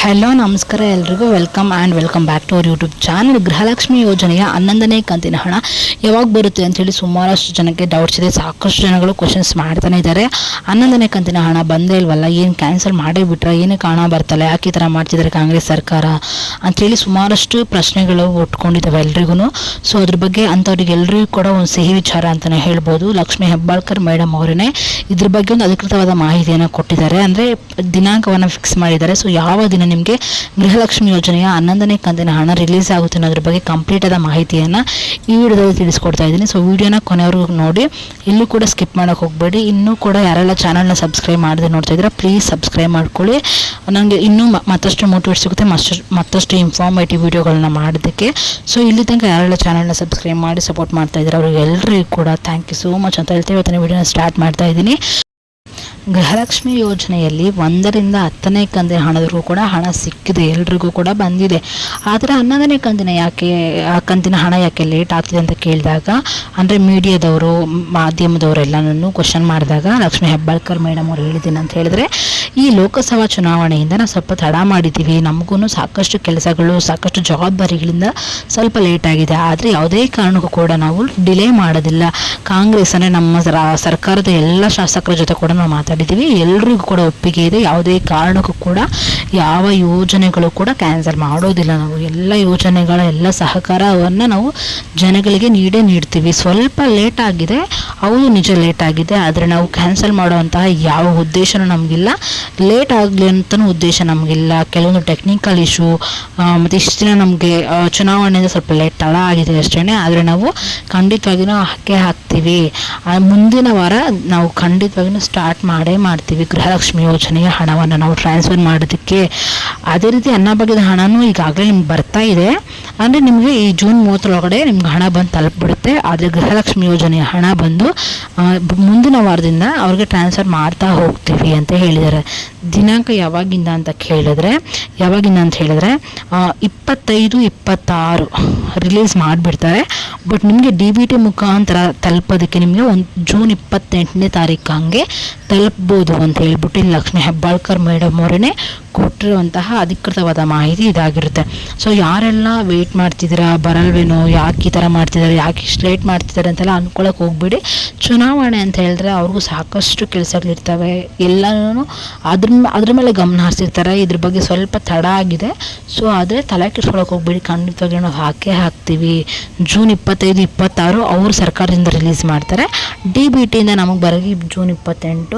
Hello ನಮಸ್ಕಾರ ಎಲ್ರಿಗೂ. Welcome and welcome back to our YouTube channel Gruhalakshmi ಯೋಜನೆಯ ಹನ್ನೊಂದನೇ ಕಂತಿನ ಹಣ. ಯಾವಾಗ ಬರುತ್ತೆ ಅಂತೇಳಿ ಸುಮಾರಷ್ಟು ಜನಕ್ಕೆ ಡೌಟ್ಸ್ ಇದೆ. ಸಾಕಷ್ಟು ಜನಗಳು ಕ್ವಶನ್ಸ್ ಮಾಡ್ತಾನೆ ಇದ್ದಾರೆ. ಹನ್ನೊಂದನೇ ಕಂತಿನ ಹಣ ಬಂದೇ ಇಲ್ವಲ್ಲ? ಏನು ಕ್ಯಾನ್ಸಲ್ ಮಾಡೇ ಬಿಟ್ರೆ? ಏನಕ್ಕೆ ಕಾಣ ಬರ್ತಲ್ಲ ಯಾಕೆ ಈ ಥರ ಮಾಡ್ತಿದ್ದಾರೆ ಕಾಂಗ್ರೆಸ್ ಸರ್ಕಾರ? ಅಂಥೇಳಿ ಸುಮಾರಷ್ಟು ಪ್ರಶ್ನೆಗಳು ಒಟ್ಕೊಂಡಿದ್ದಾವೆ ಎಲ್ರಿಗೂ ಸೊ ಅದ್ರ ಬಗ್ಗೆ ಅಂಥವ್ರಿಗೆ ಎಲ್ರಿಗೂ ಕೂಡ ಒಂದು ಸಿಹಿ ವಿಚಾರ ಅಂತಲೇ ಹೇಳ್ಬೋದು. ಲಕ್ಷ್ಮಿ ಹೆಬ್ಬಾಳ್ಕರ್ ಮೇಡಮ್ ಅವರೇ ಇದ್ರ ಬಗ್ಗೆ ಒಂದು ಅಧಿಕೃತವಾದ ಮಾಹಿತಿಯನ್ನು ಕೊಟ್ಟಿದ್ದಾರೆ. ಅಂದರೆ ದಿನಾಂಕವನ್ನು ಫಿಕ್ಸ್ ಮಾಡಿದ್ದಾರೆ. ಸೊ ಯಾವ ದಿನ ನಿಮಗೆ ಗೃಹಲಕ್ಷ್ಮಿ ಯೋಜನೆಯ ಹನ್ನೊಂದನೇ ಕಂತಿನ ಹಣ ರಿಲೀಸ್ ಆಗುತ್ತೆ ಅನ್ನೋದ್ರ ಬಗ್ಗೆ ಕಂಪ್ಲೀಟ್ ಆದ ಮಾಹಿತಿಯನ್ನು ಈ ವಿಡಿಯೋದಲ್ಲಿ ತಿಳಿಸ್ಕೊಡ್ತಾ ಇದ್ದೀನಿ. ಸೊ ವಿಡಿಯೋನ ಕೊನೆವರೆಗೂ ನೋಡಿ. ಇಲ್ಲೂ ಕೂಡ ಸ್ಕಿಪ್ ಮಾಡೋಕೆ ಹೋಗಬೇಡಿ. ಇನ್ನೂ ಕೂಡ ಯಾರೆಲ್ಲ ಚಾನಲ್ನ ಸಬ್ಸ್ಕ್ರೈಬ್ ಮಾಡದೆ ನೋಡ್ತಾ ಇದ್ದೀರಾ ಪ್ಲೀಸ್ ಸಬ್ಸ್ಕ್ರೈಬ್ ಮಾಡ್ಕೊಳ್ಳಿ. ನನಗೆ ಇನ್ನೂ ಮತ್ತಷ್ಟು ಮೋಟಿವೇಟ್ ಸಿಗುತ್ತೆ, ಮತ್ತಷ್ಟು ಮತ್ತಷ್ಟು ಇನ್ಫಾರ್ಮೇಟಿವ್ ವಿಡಿಯೋಗಳನ್ನ ಮಾಡೋದಕ್ಕೆ. ಸೊ ಇಲ್ಲಿ ತನಕ ಯಾರೆಲ್ಲ ಚಾನಲ್ನ ಸಬ್ಸ್ಕ್ರೈಬ್ ಮಾಡಿ ಸಪೋರ್ಟ್ ಮಾಡ್ತಾ ಇದ್ದಾರೆ ಅವ್ರಿಗೆ ಎಲ್ಲರಿಗೂ ಕೂಡ ಥ್ಯಾಂಕ್ ಯು ಸೋ ಮಚ್ ಅಂತ ಹೇಳ್ತೀವಿ ಇವತ್ತಿನ ವಿಡಿಯೋನ ಸ್ಟಾರ್ಟ್ ಮಾಡ್ತಾ ಇದ್ದೀನಿ. ಗೃಹಲಕ್ಷ್ಮಿ ಯೋಜನೆಯಲ್ಲಿ ಒಂದರಿಂದ ಹತ್ತನೇ ಕಂದಿನ ಹಣದವರೆಗೂ ಕೂಡ ಹಣ ಸಿಕ್ಕಿದೆ. ಎಲ್ರಿಗೂ ಕೂಡ ಬಂದಿದೆ. ಆದರೆ ಹನ್ನೊಂದನೇ ಕಂದಿನ ಯಾಕೆ, ಆ ಕಂತಿನ ಹಣ ಯಾಕೆ ಲೇಟ್ ಆಗ್ತಿದೆ ಅಂತ ಕೇಳಿದಾಗ, ಅಂದರೆ ಮೀಡಿಯಾದವರು ಮಾಧ್ಯಮದವರೆಲ್ಲನೂ ಕ್ವಶನ್ ಮಾಡಿದಾಗ, ಲಕ್ಷ್ಮಿ ಹೆಬ್ಬಾಳ್ಕರ್ ಮೇಡಮ್ ಅವ್ರು ಹೇಳಿದ್ದೀನಿ ಅಂತ ಹೇಳಿದ್ರೆ, ಈ ಲೋಕಸಭಾ ಚುನಾವಣೆಯಿಂದ ನಾವು ಸ್ವಲ್ಪ ತಡ ಮಾಡಿದ್ದೀವಿ. ನಮಗೂ ಸಾಕಷ್ಟು ಕೆಲಸಗಳು, ಸಾಕಷ್ಟು ಜವಾಬ್ದಾರಿಗಳಿಂದ ಸ್ವಲ್ಪ ಲೇಟ್ ಆಗಿದೆ. ಆದರೆ ಯಾವುದೇ ಕಾರಣಕ್ಕೂ ಕೂಡ ನಾವು ಡಿಲೇ ಮಾಡೋದಿಲ್ಲ. ಕಾಂಗ್ರೆಸ್ ಅಂದರೆ ನಮ್ಮ ಸರ್ಕಾರದ ಎಲ್ಲ ಶಾಸಕರ ಜೊತೆ ಕೂಡ ನಾವು ಮಾತಾಡಿದ್ದೀವಿ ಎಲ್ರಿಗೂ ಕೂಡ ಒಪ್ಪಿಗೆ ಇದೆ. ಯಾವುದೇ ಕಾರಣಕ್ಕೂ ಕೂಡ ಯಾವ ಯೋಜನೆಗಳು ಕೂಡ ಕ್ಯಾನ್ಸಲ್ ಮಾಡೋದಿಲ್ಲ ನಾವು. ಎಲ್ಲ ಯೋಜನೆಗಳ ಎಲ್ಲ ಸಹಕಾರವನ್ನು ನಾವು ಜನಗಳಿಗೆ ನೀಡೇ ನೀಡ್ತೀವಿ. ಸ್ವಲ್ಪ ಲೇಟ್ ಆಗಿದೆ. ಹೌದು, ನಿಜ ಲೇಟ್ ಆಗಿದೆ, ಆದರೆ ನಾವು ಕ್ಯಾನ್ಸಲ್ ಮಾಡುವಂತಹ ಯಾವ ಉದ್ದೇಶನೂ ನಮಗಿಲ್ಲ. ಲೇಟ್ ಆಗಲಿ ಅಂತಲೂ ಉದ್ದೇಶ ನಮಗಿಲ್ಲ. ಕೆಲವೊಂದು ಟೆಕ್ನಿಕಲ್ ಇಶ್ಯೂ ಮತ್ತು ಇಷ್ಟು ದಿನ ನಮಗೆ ಚುನಾವಣೆಯಿಂದ ಸ್ವಲ್ಪ ಲೇಟ್ ತಡ ಆಗಿದೆ ಅಷ್ಟೇ ಆದರೆ ನಾವು ಖಂಡಿತವಾಗಿಯೂ ಹಾಕೇ ಹಾಕ್ತೀವಿ. ಮುಂದಿನ ವಾರ ನಾವು ಖಂಡಿತವಾಗಿಯೂ ಸ್ಟಾರ್ಟ್ ಮಾಡೇ ಮಾಡ್ತೀವಿ. ಗೃಹಲಕ್ಷ್ಮಿ ಯೋಜನೆಯ ಹಣವನ್ನು ನಾವು ಟ್ರಾನ್ಸ್ಫರ್ ಮಾಡೋದಕ್ಕೆ. ಅದೇ ರೀತಿ ಅನ್ನಭಾಗ್ಯದ ಹಣನೂ ಈಗಾಗಲೇ ನಿಮ್ಗೆ ಬರ್ತಾ ಇದೆ. ಅಂದರೆ ನಿಮಗೆ ಈ ಜೂನ್ ಮೂವತ್ತರೊಳಗಡೆ ನಿಮ್ಗೆ ಹಣ ಬಂದು ತಲುಪಿಬಿಡುತ್ತೆ. ಆದರೆ ಗೃಹಲಕ್ಷ್ಮಿ ಯೋಜನೆಯ ಹಣ ಬಂದು ಮುಂದಿನ ವಾರದಿಂದ ಅವ್ರಿಗೆ ಟ್ರಾನ್ಸ್ಫರ್ ಮಾಡ್ತಾ ಹೋಗ್ತೀವಿ ಅಂತ ಹೇಳಿದ್ದಾರೆ. ದಿನಾಂಕ ಯಾವಾಗಿಂದ ಅಂತ ಕೇಳಿದ್ರೆ, ಯಾವಾಗಿಂದ ಅಂತ ಹೇಳಿದ್ರೆ ಇಪ್ಪತ್ತೈದು, ಇಪ್ಪತ್ತಾರು ರಿಲೀಸ್ ಮಾಡಿಬಿಡ್ತಾರೆ. ಬಟ್ ನಿಮಗೆ ಡಿ ಬಿ ಟಿ ಮುಖಾಂತರ ತಲುಪೋದಕ್ಕೆ ನಿಮಗೆ ಒಂದು ಜೂನ್ ಇಪ್ಪತ್ತೆಂಟನೇ ತಾರೀಕು ಹಂಗೆ ತಲುಪ್ಬೋದು ಅಂತ ಹೇಳ್ಬಿಟ್ಟು ಲಕ್ಷ್ಮಿ ಹೆಬ್ಬಾಳ್ಕರ್ ಮೇಡಮ್ ಅವರೇ ಕೊಟ್ಟಿರುವಂತಹ ಅಧಿಕೃತವಾದ ಮಾಹಿತಿ ಇದಾಗಿರುತ್ತೆ. ಸೊ ಯಾರೆಲ್ಲ ವೆಯ್ಟ್ ಮಾಡ್ತಿದ್ದೀರಾ, ಬರಲ್ವೇನೋ, ಯಾಕೆ ಈ ಥರ ಮಾಡ್ತಿದ್ದಾರೆ, ಯಾಕೆ ಇಷ್ಟು ಲೇಟ್ ಮಾಡ್ತಿದ್ದಾರೆ ಅಂತೆಲ್ಲ ಅಂದ್ಕೊಳಕ್ಕೆ ಹೋಗ್ಬೇಡಿ. ಚುನಾವಣೆ ಅಂತ ಹೇಳಿದ್ರೆ ಅವ್ರಿಗೂ ಸಾಕಷ್ಟು ಕೆಲಸಗಳಿರ್ತವೆ ಎಲ್ಲನೂ ಅದ್ರ ಅದ್ರ ಮೇಲೆ ಗಮನ ಹರಿಸಿರ್ತಾರೆ. ಇದ್ರ ಬಗ್ಗೆ ಸ್ವಲ್ಪ ತಡ ಆಗಿದೆ. ಸೊ ಆದರೆ ತಲೆ ಕೆಡ್ಸ್ಕೊಳಕ್ಕೆ ಹೋಗ್ಬೇಡಿ. ಖಂಡಿತವಾಗಿ ನಾವು ಹಾಕೇ ಹಾಕ್ತೀವಿ. ಜೂನ್ ಇಪ್ಪತ್ತೈದು, ಇಪ್ಪತ್ತಾರು ಅವರು ಸರ್ಕಾರದಿಂದ ರಿಲೀಸ್ ಮಾಡ್ತಾರೆ. ಡಿ ಬಿ ಟಿಯಿಂದ ನಮಗೆ ಬರೋದು ಜೂನ್ ಇಪ್ಪತ್ತೆಂಟು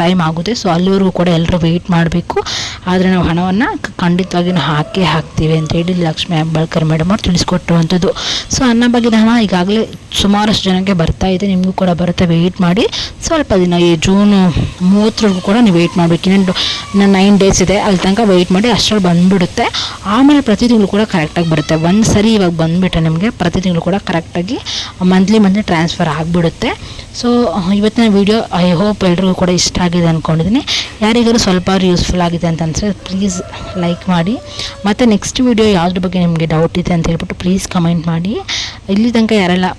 ಟೈಮ್ ಆಗುತ್ತೆ. ಸೊ ಅಲ್ಲಿವರೆಗೂ ಕೂಡ ಎಲ್ಲರೂ ವೆಯ್ಟ್ ಮಾಡಬೇಕು. ಆದರೆ ನಾವು ಹಣವನ್ನು ಖಂಡಿತವಾಗಿ ಹಾಕೇ ಹಾಕ್ತೀವಿ ಅಂತೇಳಿ ಲಕ್ಷ್ಮೀ ಹೆಬ್ಬಾಳ್ಕರ್ ಮೇಡಮ್ ಅವ್ರು ತಿಳಿಸ್ಕೊಟ್ಟಿರುವಂಥದ್ದು. ಸೊ ಅನ್ನ ಬಗ್ಗೆ ಹಣ ಈಗಾಗಲೇ ಸುಮಾರಷ್ಟು ಜನಕ್ಕೆ ಬರ್ತಾ ಇದೆ. ನಿಮಗೂ ಕೂಡ ಬರುತ್ತೆ. ವೆಯ್ಟ್ ಮಾಡಿ. ಸ್ವಲ್ಪ ದಿನ ಈ ಜೂನು ಮೂವತ್ತರವರೆಗೂ ಕೂಡ ನೀವು ವೆಯ್ಟ್ ಮಾಡಬೇಕು. ಇನ್ನೊಂದು ನೈನ್ ಡೇಸ್ ಇದೆ. ಅಲ್ಲಿ ತನಕ ವೆಯ್ಟ್ ಮಾಡಿ ಅಷ್ಟರಲ್ಲಿ ಬಂದುಬಿಡುತ್ತೆ. ಆಮೇಲೆ ಪ್ರತಿ ತಿಂಗಳು ಕೂಡ ಕರೆಕ್ಟಾಗಿ ಬರುತ್ತೆ. ಒಂದು ಸರಿ ಇವಾಗ ಬಂದುಬಿಟ್ರೆ ನಿಮಗೆ ಪ್ರತಿ ತಿಂಗಳು ಕೂಡ ಕರೆಕ್ಟಾಗಿ ಮಂತ್ಲಿ ಮಂತ್ಲಿ ಟ್ರಾನ್ಸ್ಫರ್ ಆಗಿಬಿಡುತ್ತೆ. ಸೊ ಇವತ್ತಿನ ವಿಡಿಯೋ ಐ ಹೋಪ್ ಎಲ್ರಿಗೂ ಕೂಡ ಇಷ್ಟ ಆಗಿದೆ ಅಂದ್ಕೊಂಡಿದ್ದೀನಿ ಯಾರಿಗಾರು ಸ್ವಲ್ಪ ಯೂಸ್ಫುಲ್ ಆಗಿದೆ ಅಂತ ಪ್ಲೀಸ್ ಲೈಕ್ ಮಾಡಿ. ಮತ್ತು ನೆಕ್ಸ್ಟ್ ವಿಡಿಯೋ ಯಾವ್ದ್ರ ಬಗ್ಗೆ ನಿಮಗೆ ಡೌಟ್ ಇದೆ ಅಂತ ಹೇಳ್ಬಿಟ್ಟು ಪ್ಲೀಸ್ ಕಮೆಂಟ್ ಮಾಡಿ. ಇಲ್ಲಿ ತನಕ ಯಾರೆಲ್ಲ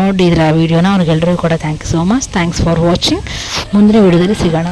ನೋಡಿದ್ರ ಆ ವೀಡಿಯೋನ ಅವ್ರಿಗೆಲ್ಲರಿಗೂ ಕೂಡ thank you so much thanks for watching ಮುಂದಿನ ವೀಡಿಯೋದಲ್ಲಿ ಸಿಗೋಣ.